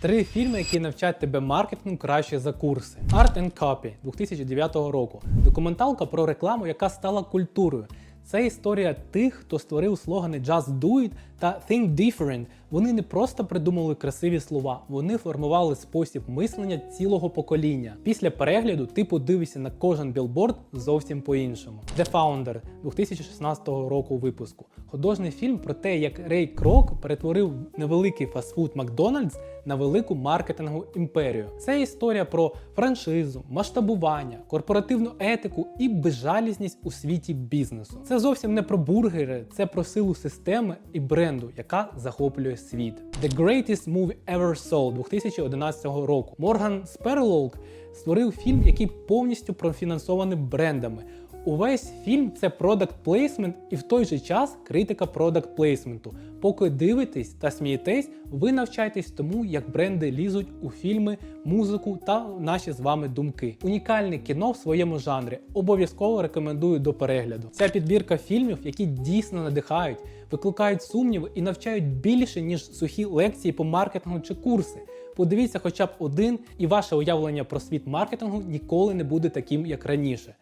Три фільми, які навчать тебе маркетингу краще за курси. Art and Copy 2009 року. Документалка про рекламу, яка стала культурою. Це історія тих, хто створив слогани Just Do It та Think Different. Вони не просто придумали красиві слова, вони формували спосіб мислення цілого покоління. Після перегляду ти подивишся на кожен білборд зовсім по-іншому. The Founder 2016 року випуску. Художній фільм про те, як Рей Крок перетворив невеликий фастфуд Макдональдс на велику маркетингову імперію. Це історія про франшизу, масштабування, корпоративну етику і безжалісність у світі бізнесу. Це зовсім не про бургери, це про силу системи і бренду, яка захоплює світ. The Greatest Movie Ever Sold 2011 року. Морган Сперлоук створив фільм, який повністю профінансований брендами. Увесь фільм це продакт плейсмент і в той же час критика продакт плейсменту. Поки дивитесь та смієтесь, ви навчаєтесь тому, як бренди лізуть у фільми, музику та наші з вами думки. Унікальне кіно в своєму жанрі. Обов'язково рекомендую до перегляду. Ця підбірка фільмів, які дійсно надихають, викликають сумніви і навчають більше, ніж сухі лекції по маркетингу чи курси. Подивіться хоча б один, і ваше уявлення про світ маркетингу ніколи не буде таким, як раніше.